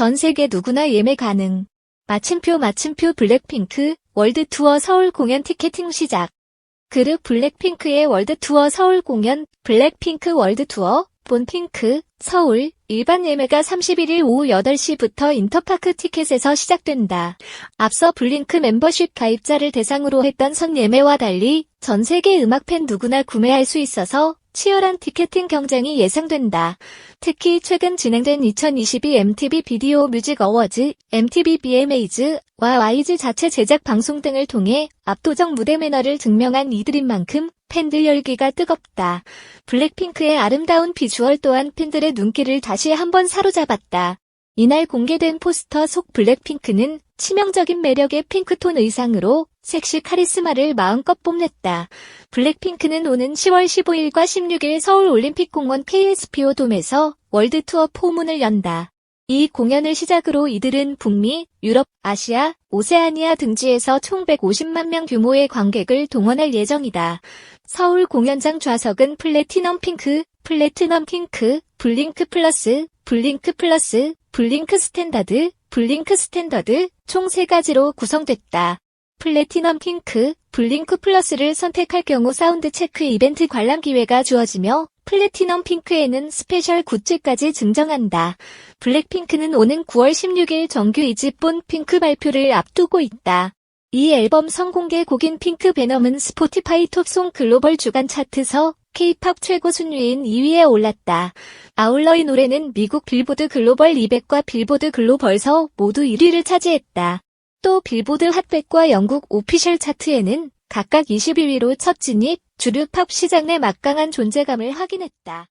전 세계 누구나 예매 가능. 마침표 마침표 블랙핑크 월드 투어 서울 공연 티켓팅 시작. 그룹 블랙핑크의 월드 투어 서울 공연 블랙핑크 월드 투어 본핑크 서울 일반 예매가 31일 오후 8시부터 인터파크 티켓에서 시작된다. 앞서 블링크 멤버십 가입자를 대상으로 했던 선 예매와 달리 전 세계 음악팬 누구나 구매할 수 있어서 치열한 티켓팅 경쟁이 예상된다. 특히 최근 진행된 2022 MTV 비디오 뮤직 어워즈, MTV BMA즈와 YG 자체 제작 방송 등을 통해 압도적 무대 매너를 증명한 이들인 만큼 팬들 열기가 뜨겁다. 블랙핑크의 아름다운 비주얼 또한 팬들의 눈길을 다시 한번 사로잡았다. 이날 공개된 포스터 속 블랙핑크는 치명적인 매력의 핑크톤 의상으로 섹시 카리스마를 마음껏 뽐냈다. 블랙핑크는 오는 10월 15일과 16일 서울 올림픽공원 KSPO 돔에서 월드 투어 포문을 연다. 이 공연을 시작으로 이들은 북미, 유럽, 아시아, 오세아니아 등지에서 총 150만 명 규모의 관객을 동원할 예정이다. 서울 공연장 좌석은 플래티넘 핑크, 플래티넘 핑크, 블링크 플러스, 블링크 플러스, 블링크 스탠다드, 블링크 스탠더드 총 3가지로 구성됐다. 플래티넘 핑크, 블링크 플러스를 선택할 경우 사운드 체크 이벤트 관람 기회가 주어지며 플래티넘 핑크에는 스페셜 굿즈까지 증정한다. 블랙핑크는 오는 9월 16일 정규 2집 핑크 발표를 앞두고 있다. 이 앨범 선공개 곡인 핑크 베넘은 스포티파이 톱송 글로벌 주간 차트서 K-팝 최고 순위인 2위에 올랐다. 아울러 이 노래는 미국 빌보드 글로벌 200과 빌보드 글로벌서 모두 1위를 차지했다. 또 빌보드 핫백과 영국 오피셜 차트에는 각각 22위로 첫 진입, 주류 팝 시장 내 막강한 존재감을 확인했다.